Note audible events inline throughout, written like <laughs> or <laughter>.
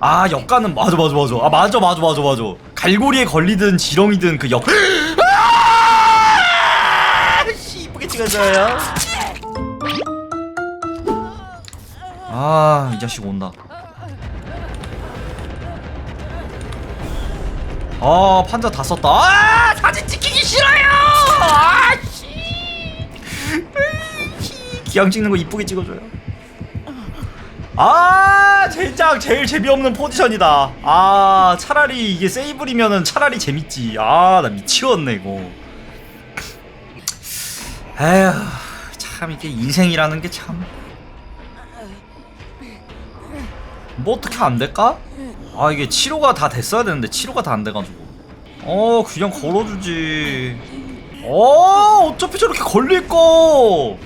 아 역가는 맞아 맞아 맞아. 아 맞아 맞아 맞아 맞아. 갈고리에 걸리든 지렁이든 그역 씨 이쁘게 찍어줘요. 아이 자식 온다. 아 판자 다 썼다. 아 사진 찍히기 싫어요! 아씨. 기왕 찍는 거 이쁘게 찍어줘요 아 젠장 제일 재미없는 포지션이다. 아 차라리 이게 세이블이면은 차라리 재밌지. 아 나 미치겠네 이거. 에휴 참 이게 인생이라는 게 참. 뭐 어떻게 안 될까? 아 이게 치료가 다 됐어야 되는데 치료가 다 안 돼가지고. 어 그냥 걸어주지. 어 어차피 저렇게 걸릴 거.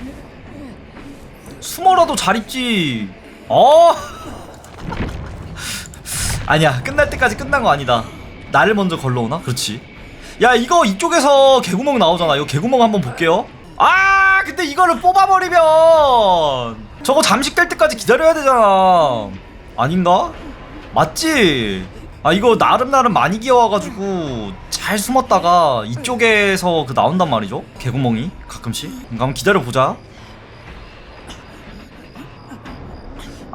숨어라도 잘 있지 어? <laughs> 아니야 끝날 때까지 끝난 거 아니다. 나를 먼저 걸러오나? 그렇지. 야 이거 이쪽에서 개구멍 나오잖아. 이거 개구멍 한번 볼게요. 아 근데 이거를 뽑아버리면 저거 잠식될 때까지 기다려야 되잖아. 아닌가? 맞지? 아 이거 나름 나름 많이 기어와가지고 잘 숨었다가 이쪽에서 그 나온단 말이죠? 개구멍이? 가끔씩? 한번 기다려보자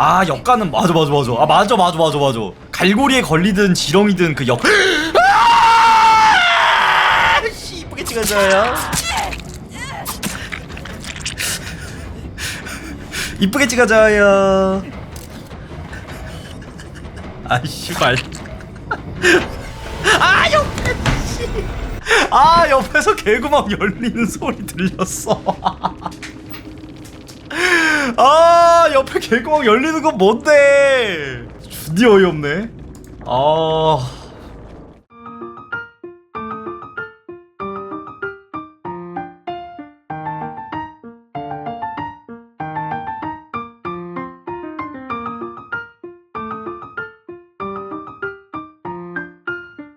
아 역가는 맞아 맞아 맞아. 아 맞아 맞아 맞아 맞아. 갈고리에 걸리든 지렁이든 그역 씨 이쁘게 찍어줘요. 이쁘게 찍어줘요. 아 씨발. 아 옆에 씨. 아 옆에서 개구멍 열리는 소리 들렸어. 아 옆에 개구멍 열리는 건 뭔데? 준이 어이없네. 아